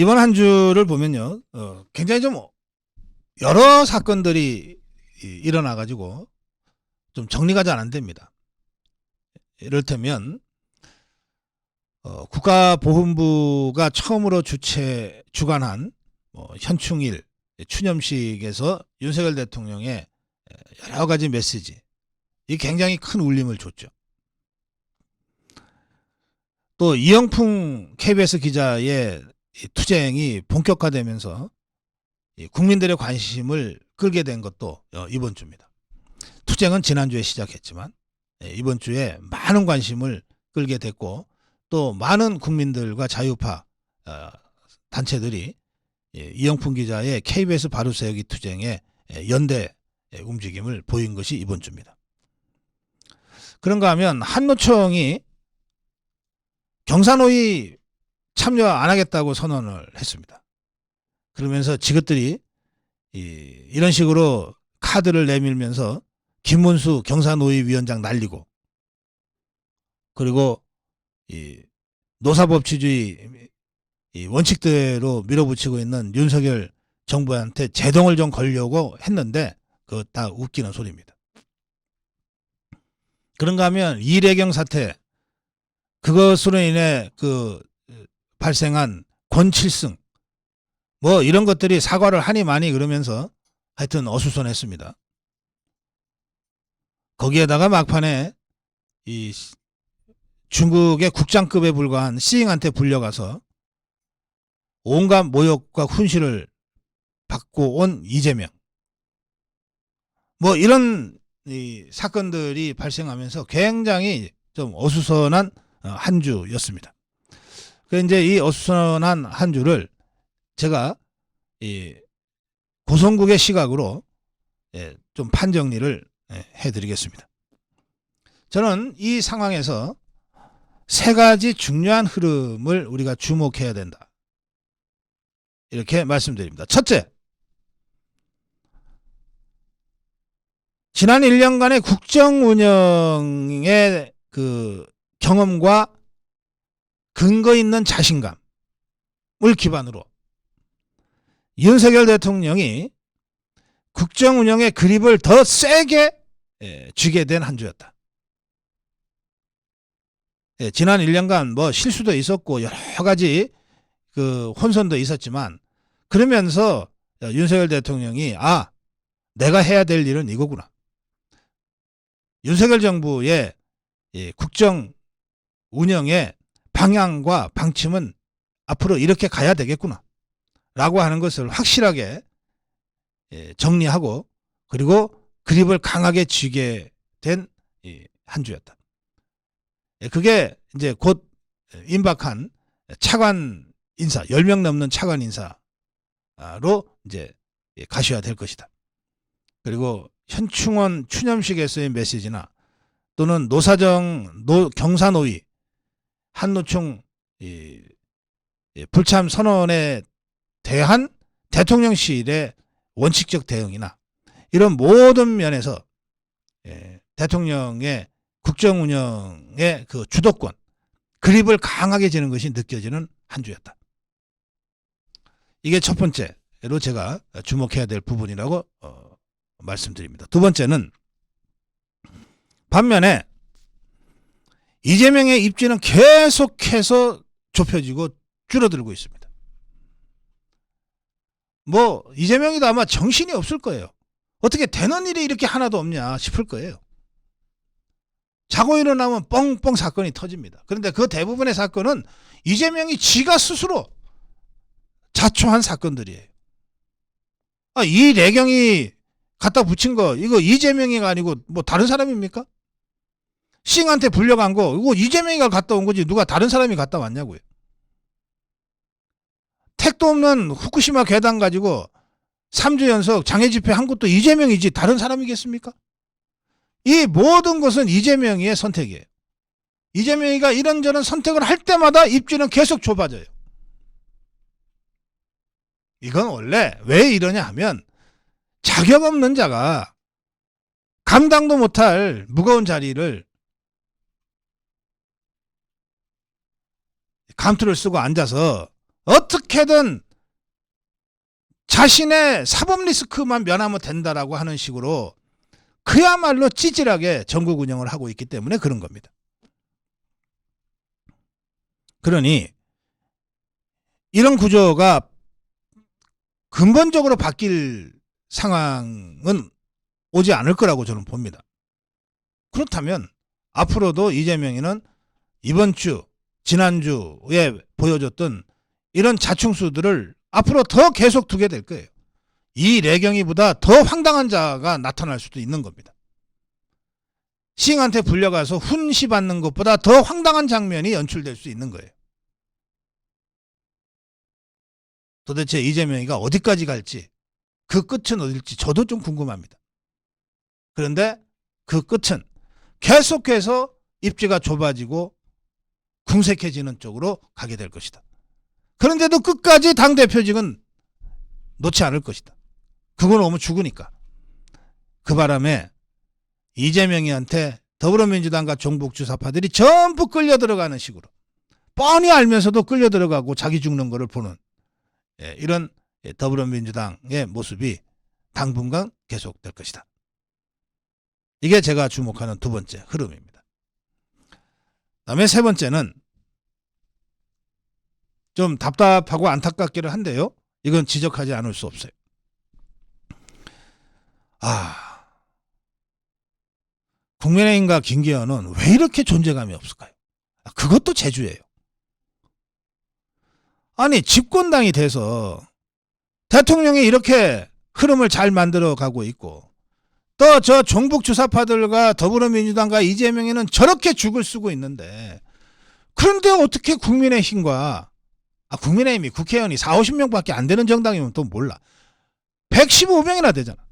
이번 한 주를 보면요, 어, 굉장히 좀 여러 사건들이 이- 일어나가지고 좀 정리가 잘 안 됩니다. 이를테면 어, 국가보훈부가 처음으로 주최 주관한 뭐 현충일 추념식에서 윤석열 대통령의 여러 가지 메시지 이 굉장히 큰 울림을 줬죠. 또 이영풍 KBS 기자의 이 투쟁이 본격화되면서 이 국민들의 관심을 끌게 된 것도 어, 이번 주입니다. 투쟁은 지난주에 시작했지만 예, 이번 주에 많은 관심을 끌게 됐고 또 많은 국민들과 자유파 어, 단체들이 예, 이영풍 기자의 KBS 바로 세우기 투쟁에 예, 연대 예, 움직임을 보인 것이 이번 주입니다. 그런가 하면 한노총이 경산호위 참여 안 하겠다고 선언을 했습니다. 그러면서 지긋들이 이, 이 런 식으로 카드를 내밀면서 김문수 경산노위 위원장 날리고 그리고 이 노사법치주의 이 원칙대로 밀어붙이고 있는 윤석열 정부한테 제동을 좀 걸려고 했는데 그거 다 웃기는 소리입니다. 그런가 하면 이래경 사태 그것으로 인해 그 발생한 권칠승 뭐 이런 것들이 사과를 하니 많이 그러면서 하여튼 어수선했습니다. 거기에다가 막판에 이 중국의 국장급에 불과한 시잉한테 불려가서 온갖 모욕과 훈시를 받고 온 이재명. 뭐 이런 이 사건들이 발생하면서 굉장히 좀 어수선한 어, 한 주였습니다. 그 이제 이 어수선한 한 주를 제가 이 고성국의 시각으로 예, 좀 판정리를 예, 해드리겠습니다. 저는 이 상황에서 세 가지 중요한 흐름을 우리가 주목해야 된다. 이렇게 말씀드립니다. 첫째, 지난 1년간의 국정 운영의 그 경험과 근거 있는 자신감을 기반으로 윤석열 대통령이 국정 운영의 그립을 더 세게 예, 쥐게 된 한 주였다. 예, 지난 1년간 뭐 실수도 있었고 여러 가지 그 혼선도 있었지만 그러면서 윤석열 대통령이 아 내가 해야 될 일은 이거구나. 윤석열 정부의 이 국정 운영의 방향과 방침은 앞으로 이렇게 가야 되겠구나. 라고 하는 것을 확실하게 예, 정리하고 그리고 그립을 강하게 쥐게 된 한 주였다. 예, 그게 이제 곧 임박한 차관 인사, 10명 넘는 차관 인사로 이제 가셔야 될 것이다. 그리고 현충원 추념식에서의 메시지나 또는 노사정 노 경사노위 한노총 이, 이 불참 선언에 대한 대통령실의 원칙적 대응이나 이런 모든 면에서 예, 대통령의 국정 운영의 그 주도권 그립을 강하게 지는 것이 느껴지는 한 주였다. 이게 첫 번째로 제가 주목해야 될 부분이라고 어, 말씀드립니다. 두 번째는 반면에 이재명의 입지는 계속해서 좁혀지고 줄어들고 있습니다. 뭐 이재명이도 아마 정신이 없을 거예요. 어떻게 되는 일이 이렇게 하나도 없냐 싶을 거예요. 자고 일어나면 뻥뻥 사건이 터집니다. 그런데 그 대부분의 사건은 이재명이 지가 스스로 자초한 사건들이에요. 아, 이 내경이 갖다 붙인 거 이거 이재명이가 아니고 뭐 다른 사람입니까? 싱한테 불려간 거 이거 이재명이가 갔다 온 거지 누가 다른 사람이 갔다 왔냐고요. 택도 없는 후쿠시마 괴담 가지고 3주 연속 장애 집회 한 것도 이재명이지 다른 사람이겠습니까? 이 모든 것은 이재명이의 선택이에요. 이재명이가 이런저런 선택을 할 때마다 입지는 계속 좁아져요. 이건 원래 왜 이러냐 하면 자격 없는 자가 감당도 못할 무거운 자리를 감투를 쓰고 앉아서 어떻게든 자신의 사법 리스크만 면하면 된다라고 하는 식으로 그야말로 찌질하게 전국 운영을 하고 있기 때문에 그런 겁니다. 그러니 이런 구조가 근본적으로 바뀔 상황은 오지 않을 거라고 저는 봅니다. 그렇다면 앞으로도 이재명이는 이번 주, 지난주에 보여줬던 이런 자충수들을 앞으로 더 계속 두게 될 거예요. 이 레경이보다 더 황당한 자가 나타날 수도 있는 겁니다. 시인한테 불려가서 훈시 받는 것보다 더 황당한 장면이 연출될 수 있는 거예요. 도대체 이재명이가 어디까지 갈지 그 끝은 어딜지 저도 좀 궁금합니다. 그런데 그 끝은 계속해서 입지가 좁아지고 궁색해지는 쪽으로 가게 될 것이다. 그런데도 끝까지 당대표직은 놓지 않을 것이다. 그건 너무 죽으니까. 그 바람에 이재명이한테 더불어민주당과 종북주사파들이 전부 끌려 들어가는 식으로 뻔히 알면서도 끌려 들어가고 자기 죽는 거를 보는 예, 이런 더불어민주당의 모습이 당분간 계속될 것이다. 이게 제가 주목하는 두 번째 흐름입니다. 다음에 세 번째는 좀 답답하고 안타깝기를 한데요. 이건 지적하지 않을 수 없어요. 아, 국민의힘과 김기현은 왜 이렇게 존재감이 없을까요? 아, 그것도 제주예요. 아니 집권당이 돼서 대통령이 이렇게 흐름을 잘 만들어 가고 있고 또 저 종북 주사파들과 더불어민주당과 이재명이는 저렇게 죽을 쓰고 있는데 그런데 어떻게 국민의힘과 아 국민의힘이 국회의원이 4, 50명밖에 안 되는 정당이면 또 몰라. 115명이나 되잖아.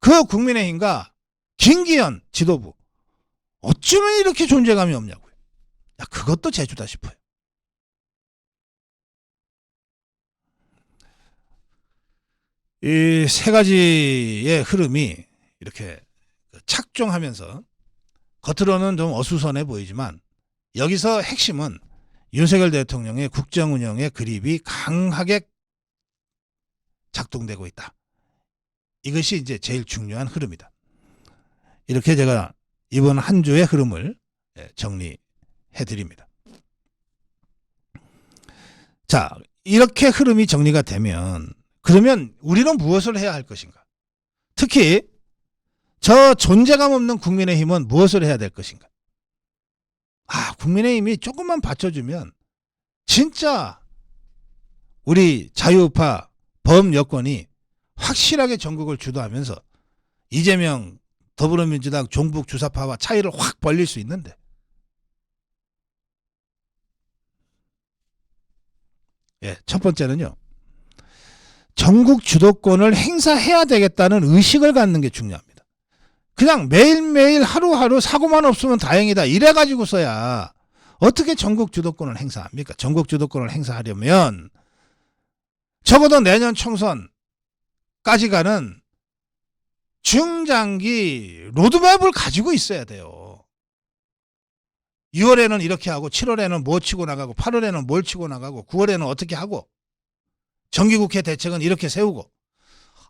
그 국민의힘과 김기현 지도부 어쩌면 이렇게 존재감이 없냐고요. 야 그것도 제주다 싶어요. 이 세 가지의 흐름이 이렇게 착종하면서 겉으로는 좀 어수선해 보이지만 여기서 핵심은 윤석열 대통령의 국정 운영의 그립이 강하게 작동되고 있다. 이것이 이제 제일 중요한 흐름이다. 이렇게 제가 이번 한 주의 흐름을 예, 정리해 드립니다. 자, 이렇게 흐름이 정리가 되면 그러면 우리는 무엇을 해야 할 것인가? 특히 저 존재감 없는 국민의힘은 무엇을 해야 될 것인가? 아, 국민의힘이 조금만 받쳐주면 진짜 우리 자유우파 범여권이 확실하게 전국을 주도하면서 이재명 더불어민주당 종북 주사파와 차이를 확 벌릴 수 있는데 예, 첫 번째는요. 전국 주도권을 행사해야 되겠다는 의식을 갖는 게 중요합니다. 그냥 매일매일 하루하루 사고만 없으면 다행이다. 이래가지고서야 어떻게 전국 주도권을 행사합니까? 전국 주도권을 행사하려면 적어도 내년 총선까지 가는 중장기 로드맵을 가지고 있어야 돼요. 6월에는 이렇게 하고 7월에는 뭐 치고 나가고 8월에는 뭘 치고 나가고 9월에는 어떻게 하고 정기국회 대책은 이렇게 세우고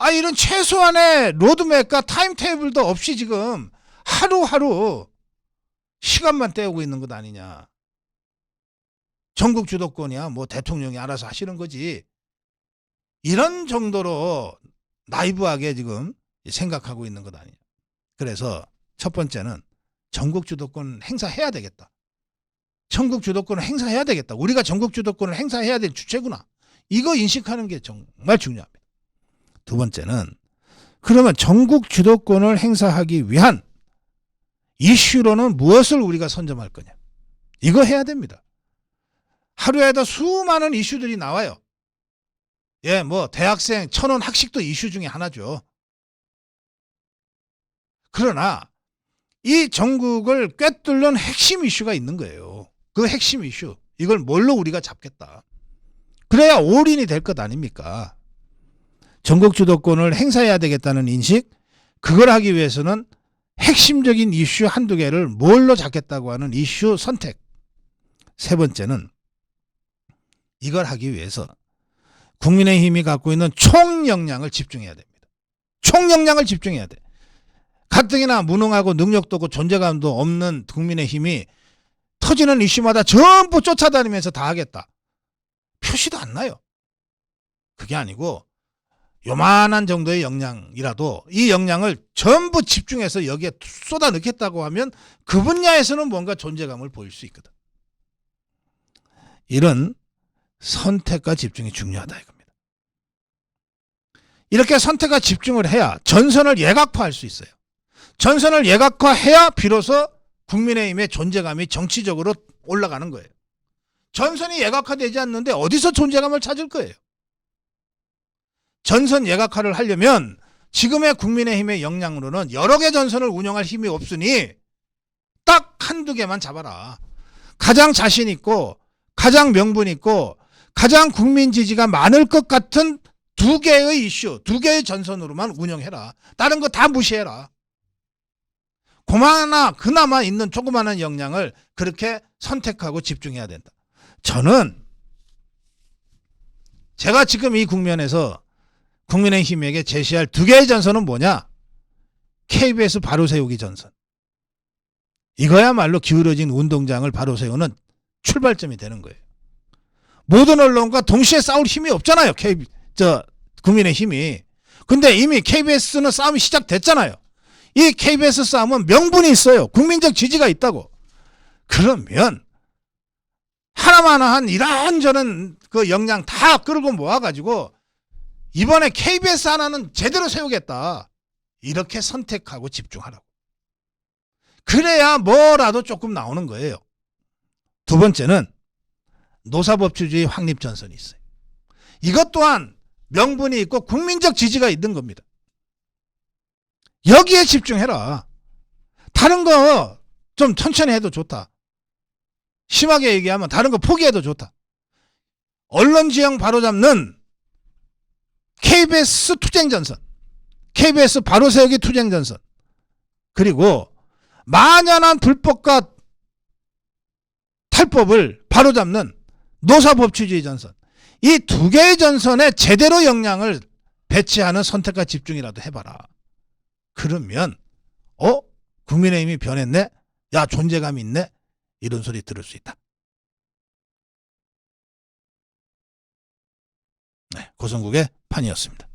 아 이런 최소한의 로드맵과 타임테이블도 없이 지금 하루하루 시간만 때우고 있는 것 아니냐. 전국 주도권이야 뭐 대통령이 알아서 하시는 거지. 이런 정도로 나이브하게 지금 생각하고 있는 것 아니냐. 그래서 첫 번째는 전국 주도권 행사해야 되겠다. 전국 주도권을 행사해야 되겠다. 우리가 전국 주도권을 행사해야 될 주체구나. 이거 인식하는 게 정말 중요합니다. 두 번째는 그러면 전국 주도권을 행사하기 위한 이슈로는 무엇을 우리가 선점할 거냐. 이거 해야 됩니다. 하루에도 수많은 이슈들이 나와요. 예, 뭐 대학생 천원 학식도 이슈 중에 하나죠. 그러나 이 전국을 꿰뚫는 핵심 이슈가 있는 거예요. 그 핵심 이슈. 이걸 뭘로 우리가 잡겠다. 그래야 올인이 될 것 아닙니까? 전국 주도권을 행사해야 되겠다는 인식, 그걸 하기 위해서는 핵심적인 이슈 한두 개를 뭘로 잡겠다고 하는 이슈 선택. 세 번째는 이걸 하기 위해서 국민의힘이 갖고 있는 총역량을 집중해야 됩니다. 총역량을 집중해야 돼. 가뜩이나 무능하고 능력도 없고 존재감도 없는 국민의힘이 터지는 이슈마다 전부 쫓아다니면서 다 하겠다. 표시도 안 나요. 그게 아니고 요만한 정도의 역량이라도 이 역량을 전부 집중해서 여기에 쏟아 넣겠다고 하면 그 분야에서는 뭔가 존재감을 보일 수 있거든. 이런 선택과 집중이 중요하다 이겁니다. 이렇게 선택과 집중을 해야 전선을 예각화할 수 있어요. 전선을 예각화해야 비로소 국민의힘의 존재감이 정치적으로 올라가는 거예요. 전선이 예각화되지 않는데 어디서 존재감을 찾을 거예요? 전선 예각화를 하려면 지금의 국민의힘의 역량으로는 여러 개 전선을 운영할 힘이 없으니 딱 한두 개만 잡아라. 가장 자신 있고 가장 명분 있고 가장 국민 지지가 많을 것 같은 두 개의 이슈, 두 개의 전선으로만 운영해라. 다른 거 다 무시해라. 고마나 그나마 있는 조그마한 역량을 그렇게 선택하고 집중해야 된다. 저는 제가 지금 이 국면에서 국민의힘에게 제시할 두 개의 전선은 뭐냐? KBS 바로 세우기 전선. 이거야말로 기울어진 운동장을 바로 세우는 출발점이 되는 거예요. 모든 언론과 동시에 싸울 힘이 없잖아요. KB, 저, 국민의 힘이. 근데 이미 KBS는 싸움이 시작됐잖아요. 이 KBS 싸움은 명분이 있어요. 국민적 지지가 있다고. 그러면 하나만 한 이런저런 그 역량 다 끌고 모아가지고 이번에 KBS 하나는 제대로 세우겠다. 이렇게 선택하고 집중하라고. 그래야 뭐라도 조금 나오는 거예요. 두 번째는 노사법주주의 확립전선이 있어요. 이것 또한 명분이 있고 국민적 지지가 있는 겁니다. 여기에 집중해라. 다른 거 좀 천천히 해도 좋다. 심하게 얘기하면 다른 거 포기해도 좋다. 언론 지형 바로잡는 KBS 투쟁전선, KBS 바로 세우기 투쟁전선, 그리고 만연한 불법과 탈법을 바로잡는 노사법치주의 전선. 이 두 개의 전선에 제대로 역량을 배치하는 선택과 집중이라도 해봐라. 그러면 어? 국민의힘이 변했네? 야 존재감이 있네? 이런 소리 들을 수 있다. 네, 고성국의 판이었습니다.